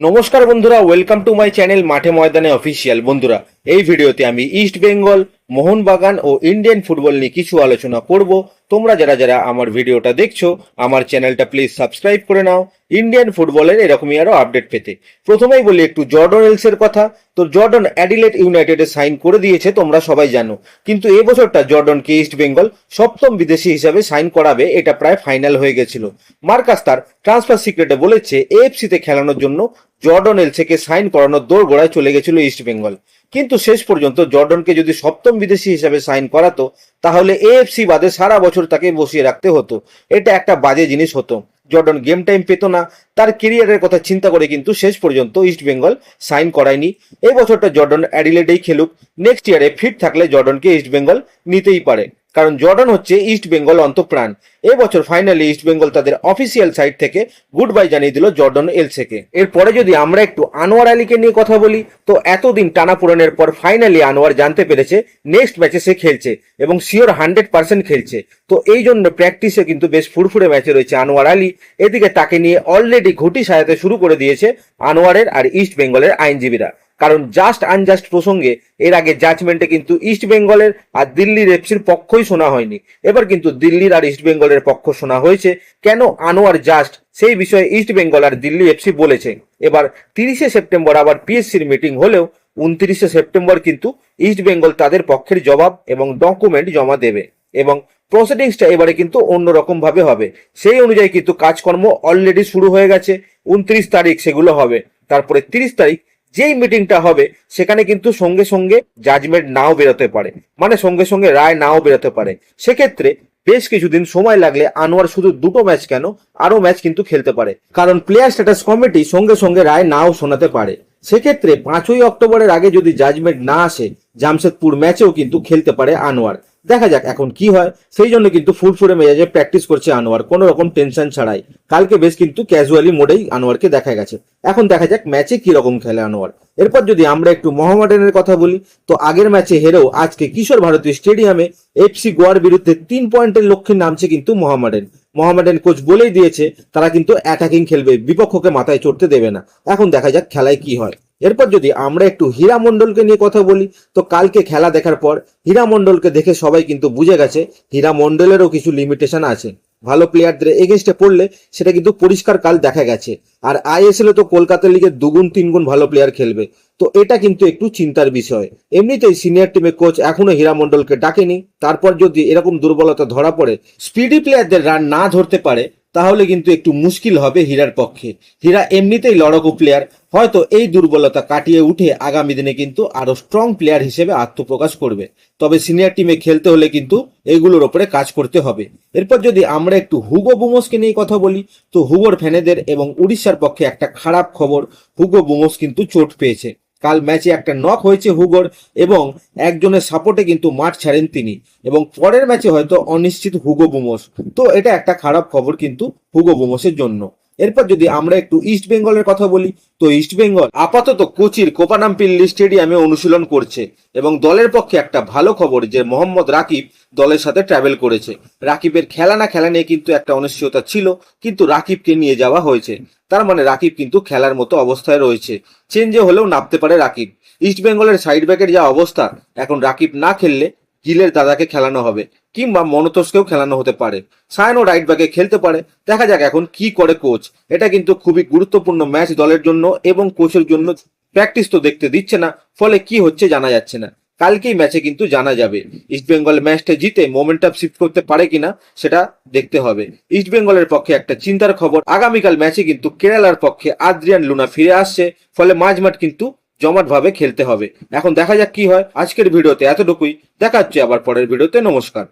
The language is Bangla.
নমস্কার বন্ধুরা ওয়েলকাম টু মাই চ্যানেল মাঠে ময়দানে অফিসিয়াল বন্ধুরা, এই ভিডিওতে আমি ইস্ট বেঙ্গল মোহনবাগান ও ইন্ডিয়ান ফুটবল নিয়ে কিছু আলোচনা করব। তোমরা যারা যারা আমার ভিডিওটা দেখছ, আমার চ্যানেলটা প্লিজ সাবস্ক্রাইব করে নাও। ইন্ডিয়ান ফুটবলের এরকমই আরও আপডেট পেতে। প্রথমেই বলি একটু জর্ডন এলসের কথা। তো জর্ডন অ্যাডিলেট ইউনাইটেডে সাইন করে দিয়েছে, তোমরা সবাই জানো। কিন্তু এবছরটা জর্ডনকে ইস্ট বেঙ্গল সপ্তম বিদেশি হিসাবে সাইন করাবে, এটা প্রায় ফাইনাল হয়ে গেছিল। মার্কাস তার ট্রান্সফার সিক্রেটে বলেছে এএফসিতে খেলানোর জন্য জর্ডন এলসেকে সাইন করানোর দৌড় গোড়ায় চলে গেছিল ইস্ট বেঙ্গল কিন্তু শেষ পর্যন্ত জর্ডনকে যদি সপ্তম বিদেশি হিসাবে সাইন করাতো, তাহলে এএফসি বাদে সারা বছর তাকে বসিয়ে রাখতে হতো। এটা একটা বাজে জিনিস হতো। জর্ডন গেম টাইম পেত না। তার কেরিয়ারের কথা চিন্তা করে কিন্তু শেষ পর্যন্ত ইস্টবেঙ্গল সাইন করায়নি। এই বছরটা জর্ডন অ্যাডিলেডেই খেলুক। নেক্সট ইয়ারে ফিট থাকলে জর্ডনকে ইস্টবেঙ্গল নিতেই পারে। কারণ জর্ডন হচ্ছে ইস্ট বেঙ্গল অন্তপ্রাণ। এবছর ফাইনালি ইস্ট বেঙ্গল তাদের অফিসিয়াল সাইট থেকে গুড বাই জানিয়ে দিল জর্ডন এলসেকে। এরপরে যদি আমরা একটু আনোয়ার আলীকে নিয়ে কথা বলি, তো এতদিন টানা পূরণের পর ফাইনালি আনোয়ার জানতে পেরেছে নেক্সট ম্যাচে সে খেলছে এবং শিওর হান্ড্রেড পার্সেন্ট খেলছে। তো এই জন্য প্র্যাকটিসে কিন্তু বেশ ফুরফুরে ম্যাচে রয়েছে আনোয়ার আলী। এদিকে তাকে নিয়ে অলরেডি ঘুটি সাজাতে শুরু করে দিয়েছে আনোয়ারের আর ইস্ট বেঙ্গলের আইনজীবীরা। কারণ জাস্ট আনজাস্ট প্রসঙ্গে এর আগে জাজমেন্টে কিন্তু ইস্ট বেঙ্গলের আর দিল্লির এফসির পক্ষই শোনা হয়নি। এবার কিন্তু দিল্লির আর ইস্ট বেঙ্গলের পক্ষ শোনা হয়েছে। কেন আনোয়ার জাস্ট সেই বিষয়ে ইস্ট বেঙ্গল আর দিল্লি এফসি বলেছে। এবার তিরিশে সেপ্টেম্বর আবার পিএসসির মিটিং হলেও উনত্রিশে সেপ্টেম্বর কিন্তু ইস্ট বেঙ্গল তাদের পক্ষের জবাব এবং ডকুমেন্ট জমা দেবে এবং প্রসিডিংসটা এবারে কিন্তু অন্যরকম ভাবে হবে। সেই অনুযায়ী কিন্তু কাজকর্ম অলরেডি শুরু হয়ে গেছে। উনত্রিশ তারিখ সেগুলো হবে। তারপরে তিরিশ তারিখ যেই মিটিংটা হবে, সেখানে কিন্তু সঙ্গে সঙ্গে জাজমেন্ট নাও বেরোতে পারে। মানে সঙ্গে সঙ্গে রায় নাও বেরোতে পারে। সেক্ষেত্রে বেশ কিছুদিন সময় লাগলে আনোয়ার শুধু দুটো ম্যাচ কেন, আরও ম্যাচ কিন্তু খেলতে পারে। কারণ প্লেয়ার স্ট্যাটাস কমিটি সঙ্গে সঙ্গে রায় নাও শোনাতে পারে। সেক্ষেত্রে পাঁচই অক্টোবরের আগে যদি জাজমেন্ট না আসে, জামশেদপুর ম্যাচেও কিন্তু খেলতে পারে আনোয়ার। দেখা যাক এখন কি হয়। সেই জন্য কিন্তু ফুরফুরে মেজাজে প্র্যাকটিস করছে আনোয়ার। কোনো রকম টেনশন ছাড়াই। কালকে বেশ কিন্তু ক্যাজুয়ালি মোডেই আনোয়ারকে দেখা গেছে। এখন দেখা যাক ম্যাচে কি রকম খেলে আনোয়ার। এরপর যদি আমরা একটু মোহামেডানের কথা বলি, তো আগের ম্যাচে হেরেও আজকে কিশোর ভারতী স্টেডিয়ামে এফসি গোয়ার বিরুদ্ধে তিন পয়েন্টের লক্ষ্যে নামছে কিন্তু মোহামেডান। মোহামেডান কোচ বলেই দিয়েছে, তারা কিন্তু অ্যাটাকিং খেলবে, বিপক্ষকে মাথায় চড়তে দেবে না। এখন দেখা যাক খেলায় কি হয়। এরপর যদি আমরা একটু হীরা মণ্ডলকে নিয়ে কথা বলি, তো কালকে খেলা দেখার পর হীরা মণ্ডলকে দেখে সবাই কিন্তু বুঝে গেছে হীরা মণ্ডলেরও কিছু লিমিটেশন আছে। ভালো প্লেয়ারদের এগেনস্টে পড়লে সেটা কিন্তু পরিষ্কার কাল দেখা গেছে। আর আইএসএল তো কলকাতা লিগে দুগুণ, তিনগুণ ভালো প্লেয়ার খেলবে। তো এটা কিন্তু একটু চিন্তার বিষয়। এমনিতেই সিনিয়র টিমে কোচ এখনও হীরা মণ্ডলকে ডাকেনি। তারপর যদি এরকম দুর্বলতা ধরা পড়ে স্পিডি প্লেয়ারদের রান না ধরতে পারে তাহলে কিন্তু একটু মুশকিল হবে হীরার পক্ষে। হীরা এমনিতেই লড়কু প্লেয়ার হয়তো এই দুর্বলতা কাটিয়ে উঠে আগামী দিনে কিন্তু আরও স্ট্রং প্লেয়ার হিসেবে আত্মপ্রকাশ করবে। তবে সিনিয়র টিমে খেলতে হলে কিন্তু এগুলোর ওপরে কাজ করতে হবে। এরপর যদি আমরা একটু হুগো বুমোসকে নিয়ে কথা বলি, তো হুগোর ফ্যানেদের এবং উড়িষ্যার পক্ষে একটা খারাপ খবর, হুগো বুমোস কিন্তু চোট পেয়েছে। কাল ম্যাচে একটা নক হয়েছে হুগোর এবং একজনের সাপোর্টে কিন্তু মাঠ ছাড়েন তিনি। এবং পরের ম্যাচে হয়তো অনিশ্চিত হুগো বুমোস। তো এটা একটা খারাপ খবর কিন্তু হুগো বুমোসের জন্য। এরপর যদি আমরা একটু ইস্ট বেঙ্গলের কথা বলি, তো ইস্ট বেঙ্গল আপাতত কোচির কোপানামপিল্লি স্টেডিয়ামে অনুশীলন করছে এবং দলের পক্ষে একটা ভালো খবর যে মোহাম্মদ রাকিব দলের সাথে ট্রাভেল করেছে। রাকিবের খেলা না খেলা নিয়ে কিন্তু একটা অনিশ্চয়তা ছিল, কিন্তু রাকিবকে নিয়ে যাওয়া হয়েছে। তার মানে রাকিব কিন্তু খেলার মতো অবস্থায় রয়েছে। চেঞ্জে হলেও নামতে পারে রাকিব। ইস্ট বেঙ্গলের সাইড ব্যাকের যা অবস্থা, এখন রাকিব না খেললে গিলের দাদাকে খেলানো হবে। কিংবা মনতোষকেও খেলানো হতে পারে। সায়নও রাইট ব্যাকে খেলতে পারে। দেখা যাক এখন কি করে কোচ এটা কিন্তু খুবই গুরুত্বপূর্ণ ম্যাচ দলের জন্য এবং কোচের জন্য প্র্যাকটিস তো দেখতে দিচ্ছে না, ফলে কি হচ্ছে জানা যাচ্ছে না। কালকেই ম্যাচে কিন্তু জানা যাবে ইস্ট বেঙ্গল ম্যাচটা জিতে মোমেন্টাম শিফট করতে পারে কিনা সেটা দেখতে হবে। ইস্ট বেঙ্গলের পক্ষে একটা চিন্তার খবর, আগামীকাল ম্যাচে কিন্তু কেরালার পক্ষে আদ্রিয়ান লুনা ফিরে আসছে, ফলে মাঝমাঠ কিন্তু জমাটভাবে খেলতে হবে। এখন দেখা যাক কি হয় আজকের ভিডিওতে এতটুকুই। দেখা হচ্ছে আবার পরের ভিডিওতে। নমস্কার।